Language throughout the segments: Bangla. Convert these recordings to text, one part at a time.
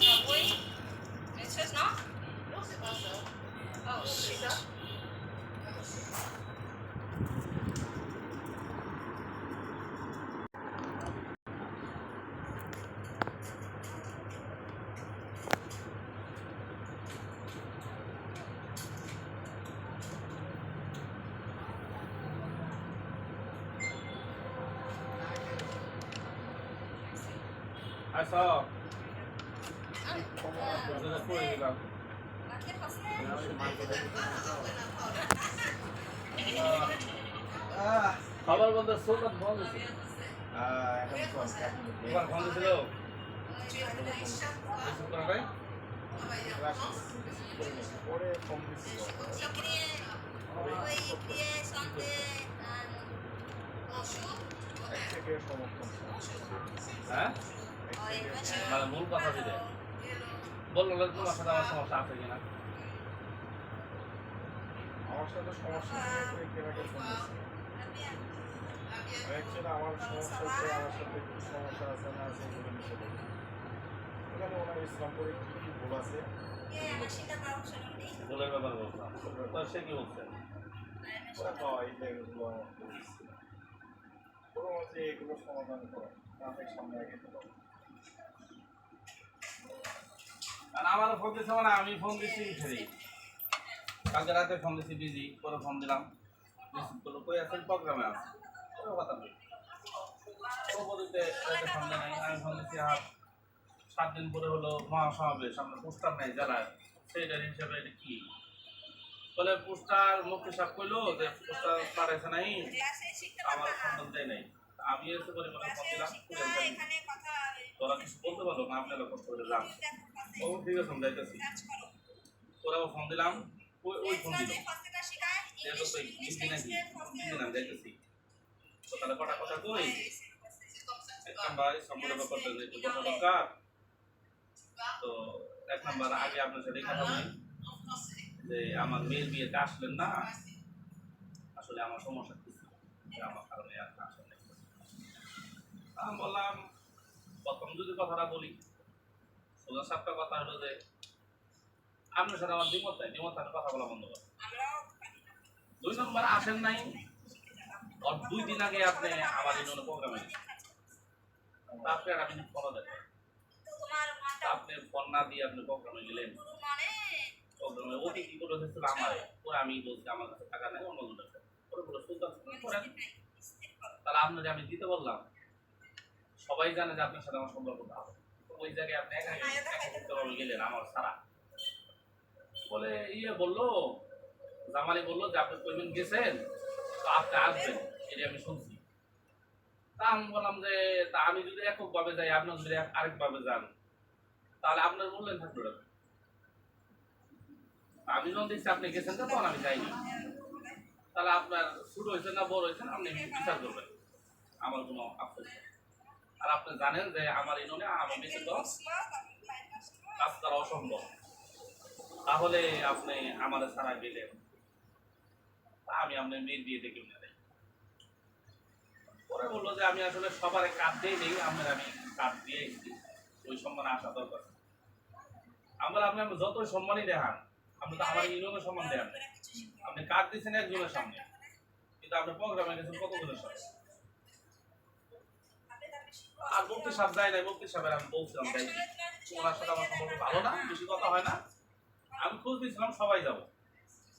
Probably. It says not. not. Oh, shit. I saw খাবার তোমার ফোন দিছিল রিসিভ করা নাই পরে সমর্থন হ্যাঁ? মানে মূল কথা দিলে বলল তোমার সাথে আমার সমস্যা আছে কিনা আমার সাথে সমস্যা করে কেনাকে অ্যাকচুয়ালি আমার সমস্যা হচ্ছে আমার সাথে কি সমস্যা আছে না আছে এগুলো মিশে বলি এখানে ওনার ইসলামপুরে কি কি ভুল আছে? ভুলের ব্যাপার বলছিলাম তো সে কি বলছে? ওরা কয় যে এগুলো কোনো মতে এগুলো সমাধান করো তাদের সামনে আগে দিলো আর আমার ফোন দিচ্ছে মানে আমি ফোন দিচ্ছি কালকে রাতে ফোন দিচ্ছি বিজি পরে ফোন দিলাম। কই আছেন প্রোগ্রামে আছে। ফোন দেয় নাই। আমি ফোন দিচ্ছি আর সাত দিন পরে হলো মহাসমাবেশ। আমরা পোস্টার নাই জেলায় সেইটার হিসাবে এটা কি? বলে পোস্টার মুক্তি সাহেব কইলো যে পোস্টার পাঠাইছে নাই। আমার ফোন দেয় নাই। আমি এসে পরিমাণে ফোন দিলাম তোরা কিছু বলতে পারল না আপনারা ফোন করে যান। ও ঠিক আছে। আমি যাইতেছি। ওরাও ফোন দিলাম ওই ওই ফোন দিল। যেহেতু তো নাকি? তাহলে কটা কথা কই? এক নাম্বার সম্পূর্ণ ব্যাপারটা যে কথা দরকার। তো এক নাম্বার আগে আপনার সাথে কথা বলি। যে আমার মেয়ের বিয়েতে আসলেন না। আসলে আমার সমস্যা কি আমার কারণে আর আমি বললাম, প্রথম যদি কথাটা বলি, সোজা সাপটা কথা হলো যে, আপনার সাথে আমার দ্বিমত নাই, দ্বিমত থাকলে কথা বলা বন্ধ করে দুই নম্বর, আসেন নাই আর দুই দিন আগে আপনি আমার এই জন্য প্রোগ্রামে আপনি আর আপনি ফোন দেন। আপনি ফোন না দিয়ে আপনি প্রোগ্রামে গেলেন। প্রোগ্রামে কি করে হয়েছিল আমার। পরে আমি বলছি, আমার কাছে টাকা নেই, অন্য জনের পরে বলে সুলতান তাহলে আপনাকে আমি দিতে বললাম। সবাই জানে যে আপনার সাথে আমার সম্পর্ক ভালো তো ওই জায়গায় আপনি একা গেলেন আমার সারা। বলে ইয়ে বলল জামালি বলল যে আপনি কইবেন গেছেন? তো আপনি আসবেন এটা আমি শুনছি। তা আমি বললাম যে তা আমি যদি এককভাবে যাই আপনার যদি আরেকভাবে যান তাহলে আপনার বললেন থাকবে আমি যখন দেখছি আপনি গেছেন তো তখন আমি যাইনি। তাহলে আপনার ছোট হয়েছে না বড় হয়েছে আপনি বিচার করবেন। আমার কোনো আপত্তি। আর আপনি জানেন যে আমার ইনোনে আমার বেশি তো কাজ করা অসম্ভব। তাহলে আপনি আমার ছাড়া গেলেন আমি আপনার মেয়ের বিয়ে দেখে যাই পরে বলল যে আমি আসলে সবার কাজ দিয়ে নেই, আপনার আমি কাজ দিয়ে এসেছি। ওই সম্মান আসা দরকার। আমরা আপনি আপনি যতই সম্মানই দেখান, আপনি তো আমার ইউনিয়নের সম্মান দেন আপনি কাজ দিচ্ছেন একজনের সামনে। কিন্তু আপনি প্রোগ্রামে গেছেন কতজনের সামনে? আর মুক্তি সাহেব যায় নাই মুক্তি সাহেবের আমি বলছিলাম ওনার সাথে আমার সম্পর্ক ভালো না, বেশি কথা হয় না। আমি খোঁজ দিয়েছিলাম সবাই যাব।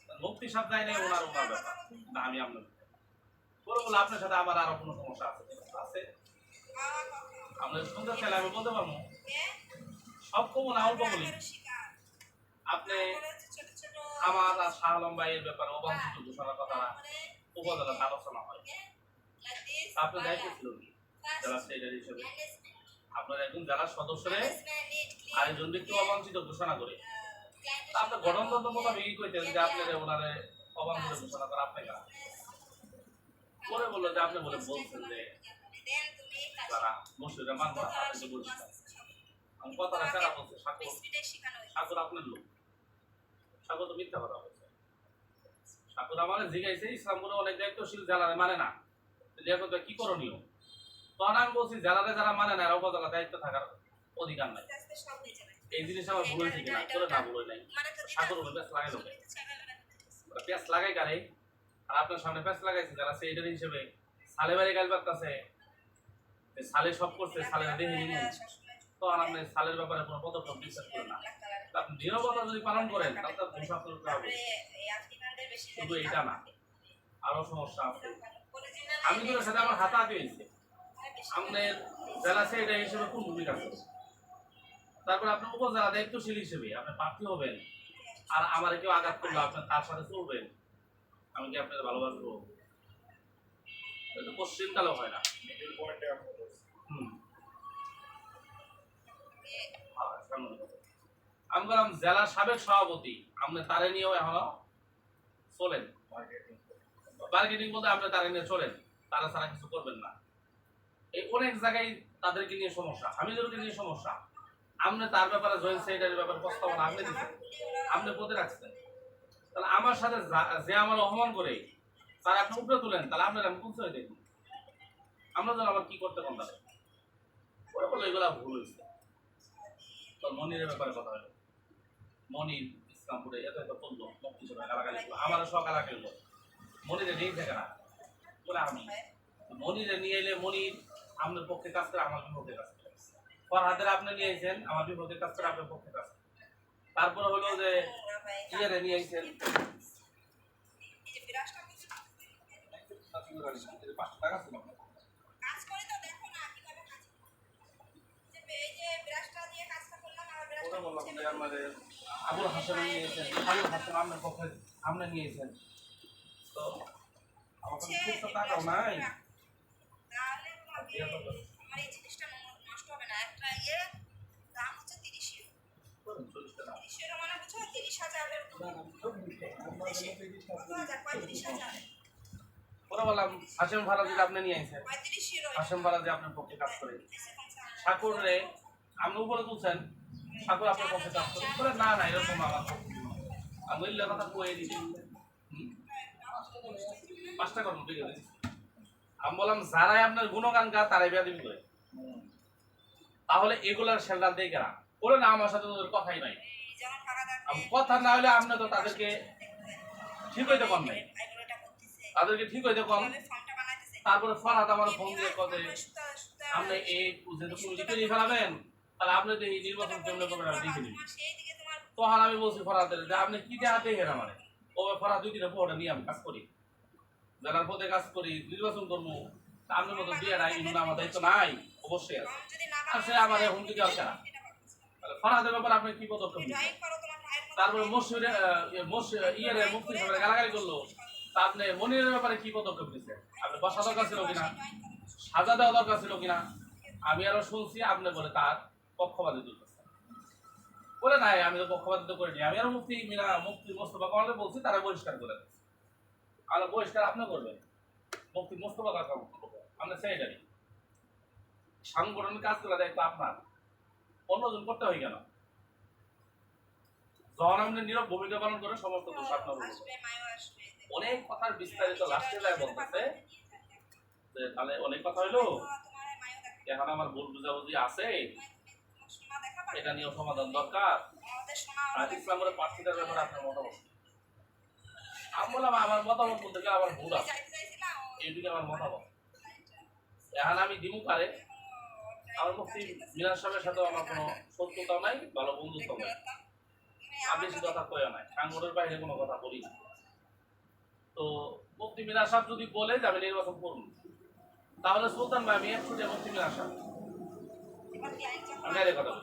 মুক্তি সাহেব যায় নাই, ওনার ওনার ব্যাপার। না, আমি আপনার বলে বলে আপনার সাথে আমার আরও কোনো সমস্যা আছে? আছে। আপনার শুনতে চাইলে আমি বলতে পারব? সব কমো না অল্প বলি। আপনি আমার আর শাহ আলম ভাইয়ের ব্যাপারে অবাঞ্ছিত ঘোষণার কথা উপজেলাতে আলোচনা হয়। আপনি দায়িত্ব ছিল হিসেবে। আপনার একজন জেলা সদস্যরে অবাঞ্ছিত ঘোষণা করে। তা আপনার গঠনতন্ত্র মোতাবেক কইতেন যে আপনার ওনারে অবাঞ্ছিত ঘোষণা করা? আপনি কেন পরে বলল যে আপনি বলে বলছেন যে যারা মসজিদে মানব না তাদেরকে বলছি আমি কথাটা বলছে সাক্ষর সাক্ষর আপনার লোক। সাক্ষর তো মিথ্যা কথা বলছে। সাক্ষর আমাকে জিজ্ঞাসা ইসলাম বলে অনেক দায়িত্বশীল জেলারে মানে না। তো কি করণীয়? তখন বলছি জেলারে যারা মানে না উপজেলা দায়িত্ব থাকার অধিকার নাই। এই জিনিস আমার ভুল হয়েছে করে না ভুল নাই সাগর লাগাই লোকে লাগাই কারে? আর আপনার সামনে প্যাঁচ লাগাইছে যারা সেইটার হিসেবে সালে বাড়ি সালে সব করছে, সালে দেখে তখন আপনি সালের ব্যাপারে কোনো পদক্ষেপ বিশ্বাস করেন না। তা নিরবতা যদি পালন করেন, তাহলে তার ঘোষণা করতে হবে শুধু এটা না, আরও সমস্যা আছে। আমি তোর সাথে আমার হাতা দিয়েছে আপনার জেলা সেক্রেটারি হিসেবে কোন ভূমিকা আছে? তারপর আপনি উপজেলা দায়িত্বশীল হিসেবে আপনি প্রার্থী হবেন। আর আমার কেউ আঘাত করলে আপনি তার সাথে চলবেন। আমি কি আপনাকে ভালোবাসবো? এটা পশ্চিম কালো হয় না। আমি বললাম জেলা সাবেক সভাপতি আপনি তারে নিয়েও এখনও চলেন। মার্কেটিং বলতে আপনি তারা নিয়ে চলেন। তারা ছাড়া কিছু করবেন না। এই অনেক জায়গায় তাদেরকে নিয়ে সমস্যা হামিদুরকে নিয়ে সমস্যা। আপনি তার ব্যাপারে জয়েন্ট সেক্রেটারির ব্যাপারে প্রস্তাবনা আপনি দিচ্ছেন আপনি পদে রাখছেন। তাহলে আমার সাথে যা- আমার অপমান করে তার আপনি উপরে তুলেন, তাহলে আপনার আমি কোন সময় দেখুন আমরা যেন আবার কি করতে কোন তাহলে ওরা বলে এগুলা ভুল হয়েছে তো মনিরের ব্যাপারে কথা হলো। মনির ইসলামপুরে এত এত করল মুক্তি সবাই গালাগালি করল। আমারও সব গালাগালি করল মনিরে নিয়ে থাকে না বলে, আমি। মনিরে নিয়ে এলে মনির আপনার পক্ষে কাজ করে, আমার বিপক্ষে কাজ করে। ফরহাদের আপনি নিয়ে এসেছেন আমার বিপক্ষে কাজ করে, আপনার পক্ষে কাজ করে। তারপরে হলো যে ইয়েরে নিয়ে এসেছেন পাঁচশো টাকা ছিল আপনার। কাজ করে তো দেখো না কীভাবে কাজ যে এই যে ব্রাশটা দিয়ে কাজটা করলাম আর ওরা ব্রাশটা বললাম যে আমাদের আবুল হাসান নিয়েছেন আবুল হাসান আপনার পক্ষে নিয়েছেন তো, আমার টাকাও নাই। আমার এই জিনিসটা নষ্ট হবে না। একটা ইয়ে দাম হচ্ছে তিরিশ। চল্লিশ টাকা তিরিশ ইউরো মানে বুঝছ তিরিশ হাজারের পঁয়ত্রিশ হাজার। ওরা বললাম হাসেম ভাড়া যদি আপনি নিয়ে ইউরো হাসেম ভাড়া যে আপনার পক্ষে কাজ করে। ঠাকুর রে আপনি উপরে তুলছেন। ঠাকুর আপনার পক্ষে কাজ করে। বলে না না এরকম আমার আমি কথা কয়ে দিচ্ছি পাঁচটা করুন ঠিক আছে। আমি বললাম, যারাই আপনার গুণগান গা তারাই বেয়াদি করে তাহলে এগুলার শেল্ডার দিয়ে কেনা বলে, না, আমার সাথে তোদের কথাই নাই। কথা না হলে আপনি তো তাদেরকে ঠিক হইতে কম নাই। তাদেরকে ঠিক হইতে কম তারপরে ফরহাদ আমার ফোন দিয়ে কবে আপনি এই যেহেতু পুঁজি তৈরি ফেলাবেন, তাহলে আপনি তো এই নির্বাচন কেমন করবেন দেখে নিন তখন আমি বলছি ফরহাদের, যে আপনি কি দেওয়া দেখেন আমার? ও ফরহাদ, দুই দিনের পরে নিয়ে আমি কাজ করি। যারা পদে কাজ করি, নির্বাচন করব, তা আপনার মতো দিয়ে নাই, কিন্তু আমার দায়িত্ব নাই, অবশ্যই আছে। সে আমার হুমকি দেওয়ার কেনা তাহলে ফরহাদের ব্যাপারে আপনি কি পদক্ষেপ তারপরে মসজিদে ইয়ে মুক্তি সাহেবের গালাগালি করল। তা আপনি মনিরের ব্যাপারে কি পদক্ষেপ নিচ্ছেন? আপনি বসা দরকার ছিল কিনা? সাজা দেওয়া দরকার ছিল কিনা? আমি আরও শুনছি, আপনি বলে তার পক্ষপাতিত্ব বলে নাই, আমি তো পক্ষপাতিত্ব করিনি। আমি আরও মুক্তি, মিনা মুক্তি মোস্তফা কামালকে বলছি, তারা বহিষ্কার করে দিচ্ছে। আর বহিষ্কার আপনি করবেন। মুক্তি মোস্তফা কাকা আমরা সেটাই সাংগঠনিক কাজ করে দায়িত্ব আপনার। অন্যজন করতে হয় কেন? যখন আপনি নীরব ভূমিকা পালন করে সমস্ত দোষ আপনার অনেক কথার বিস্তারিত লাস্টে যায় বলতেছে। যে তাহলে অনেক কথা হইল। এখন আমার ভুল বুঝাবুঝি আছে। এটা নিয়ে সমাধান দরকার। ইসলামের প্রার্থীদের ব্যাপারে আপনার মতামত। আমি বললাম আমার মতামত বলতে গেলে আমার ভুল আমার মতামত। আমি পারে আমার মিনার আমার কোনো নাই, ভালো বন্ধুত্ব কথা নাই। বাইরে কোনো কথা বলি তো যদি বলে যে আমি নির্বাচন করুন তাহলে সুলতান ভাই, আমি একটু মুক্তি মিনার কথা।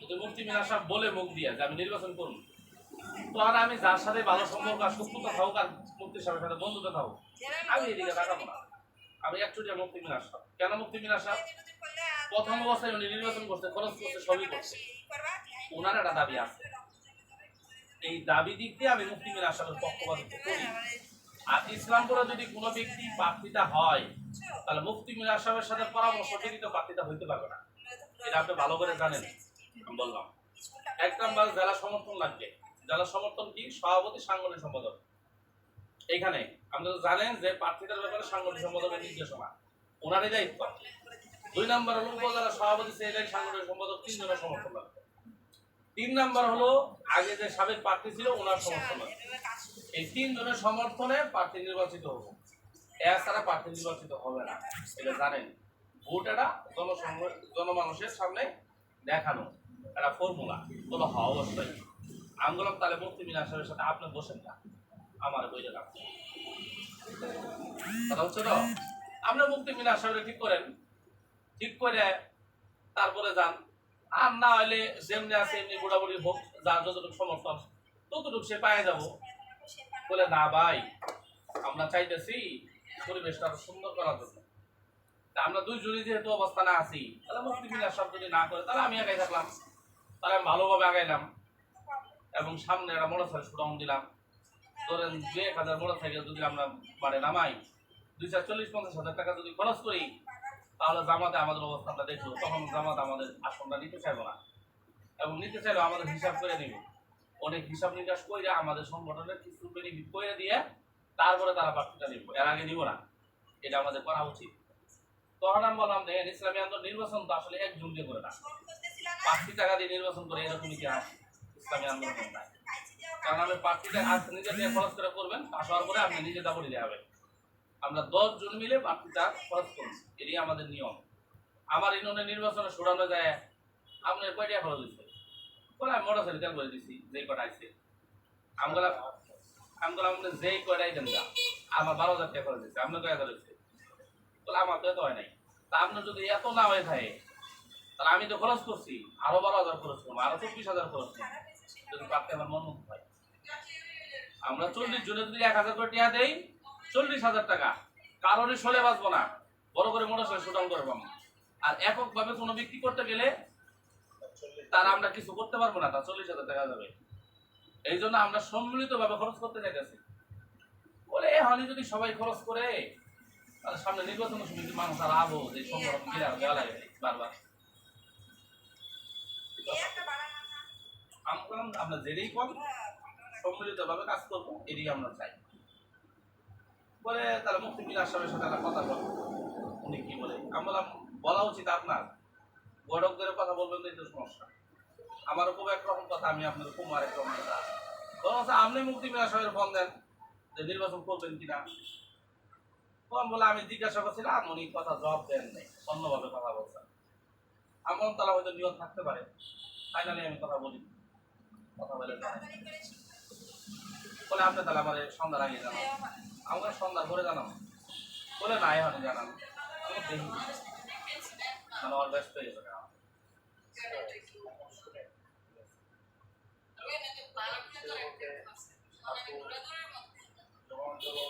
যদি মুক্তি মিনার বলে মুখ দিয়ে যে আমি নির্বাচন করুন তো আর আমি যার সাথে ভালো সম্পর্ক আর শত্রুতা থাকুক আর মুক্তি সাহেবের সাথে থাকুক। আমি এদিকে তাকাবো না। আমি মুক্তি কেন মুক্তি প্রথম অবস্থায় উনি নির্বাচন করছে, খরচ করছে, সবই করছে। ওনার একটা দাবি আছে। এই দাবি দিক দিয়ে আমি মুক্তি করি। আর ইসলামপুরে যদি কোনো ব্যক্তি প্রার্থিতা হয়, তাহলে মুফতি মিল আসামের সাথে পরামর্শ ব্যতীত প্রার্থিতা হইতে পারবে না। এটা আপনি ভালো করে জানেন। বললাম। এক নাম্বার জেলা সমর্থন লাগবে। জেলা সমর্থন কি? সভাপতি সাংগঠনিক সম্পাদক। এইখানে আপনারা জানেন যে প্রার্থীদের ব্যাপারে সাংগঠনিক সম্পাদকের নির্দেশনা। ওনারই দায়িত্ব। দুই নাম্বার হলো উপজেলা সভাপতি সেক্রেটারি সাংগঠনিক সম্পাদক তিনজনের সমর্থন লাগবে তিন নাম্বার হলো, আগে যে সাবেক প্রার্থী ছিল, ওনার সমর্থন লাগবে এই তিনজনের সমর্থনে প্রার্থী নির্বাচিত হবে। এছাড়া প্রার্থী নির্বাচিত হবে না। এটা জানেন। ভোট এটা জনসংঘ জনমানুষের সামনে দেখানো। একটা ফর্মুলা। বলো হওয়া অবশ্যই আমি বললাম তাহলে মুক্তি মিনা সাহেবের সাথে আপনি বসেন না। আমার বইটা কথা হচ্ছে তো? আপনি মুক্তি মিনা সাহেবের ঠিক করেন। ঠিক করে তারপরে যান। আর না হলে যেমনি আছে এমনি বুড়াবুড়ি হোক যার যতটুকু সমর্থন, ততটুকু সে পায়ে যাব। বলে, না ভাই, আমরা চাইতেছি পরিবেশটা আরও সুন্দর করার জন্য। আমরা দুইজনই যেহেতু অবস্থানে আছি, তাহলে মুক্তি মিলার সব যদি না করে, তাহলে আমি আগাই থাকলাম। তাহলে আমি ভালোভাবে আগাইলাম। এবং সামনে একটা মোটর সাইকেল শুটাউন দিলাম। ধরেন দু এক হাজার মোটর সাইকেল যদি আমরা বাড়ে নামাই, দুই চার চল্লিশ, পঞ্চাশ হাজার টাকা যদি খরচ করি, তাহলে জামাতে আমাদের অবস্থানটা দেখল তখন জামাতে আমাদের আসনটা নিতে চাইব না। এবং নিতে চাইলেও আমাদের হিসাব করে নিবে। অনেক হিসাব নিকাশ করে আমাদের সংগঠনের কিছু বেনিফিট করে দিয়ে তারপরে তারা প্রার্থীটা নিব। এর আগে নিব না। এটা আমাদের করা উচিত। তখন আমি বললাম, দেখেন, ইসলামী আন্দোলন নির্বাচন তো আসলে একজন দিয়ে করে না। পাঁচটি টাকা দিয়ে নির্বাচন করে এরকম ইতিহাস আজ খরচ করে করবেন হওয়ার পরে আপনি নিজে দশ জন মিলে খরচ করব এটাই আমাদের নিয়ম আমার নির্বাচনে যায় আপনার খরচ হয়েছে বলে আমি মোটর সাইকেল করে যেই যেই গা আমার বারো হাজার খরচ হাজার হয়েছে বলে আমার তো হয় নাই তা যদি এত না হয়ে থাকে তাহলে আমি তো খরচ করছি, আরও বারো হাজার খরচ করব, আরও চব্বিশ হাজার খরচ করব। যদি প্রাপ্তি আমার মন মতো হয় আমরা চল্লিশ জনে যদি এক হাজার করে টিয়া দেই, চল্লিশ হাজার টাকা। কারণে সলে বাঁচবো না। বড় করে মোটর সাইকেল শুটাউন করে পাবো আর এককভাবে কোনো বিক্রি করতে গেলে তার আমরা কিছু করতে পারব না, তার চল্লিশ হাজার টাকা যাবে। এই জন্য আমরা সম্মিলিত ভাবে খরচ করতে চাইতেছি। বলে হনি যদি সবাই খরচ করে, তাহলে সামনে নির্বাচনের সময় কি মানুষ আর আবো যে সংগঠন বারবার। আমি বললাম আমরা যেটাই কম সম্মিলিত ভাবে কাজ করব এদিকে আমরা চাই। বলে তাহলে মুক্তি মিল আসামের সাথে একটা কথা বলব উনি কি বলে? আমি বললাম বলা উচিত আপনার গড়ক ধরে কথা বলবেন তো সমস্যা। আমারও খুব একরকম কথা, আমি আপনার খুব আরেক রকম কথা। বরং হচ্ছে আপনি মুক্তি মিল আসামের ফোন দেন, যে নির্বাচন করবেন কিনা। তখন বলে আমি জিজ্ঞাসা করছিলাম, উনি কথা জবাব দেন নাই, অন্যভাবে কথা বলছেন। আমার তারা হয়তো নিয়ত থাকতে পারে। ফাইনালি আমি কথা বলি। কথা বলে বলে আপনি তাহলে আমার সন্ধ্যার আগে জানান। আমাকে সন্ধ্যার পরে জানান বলে না এখন জানান আমি দেখি। মানে ওর ব্যস্ত হয়ে যাবে প্রার্থীদের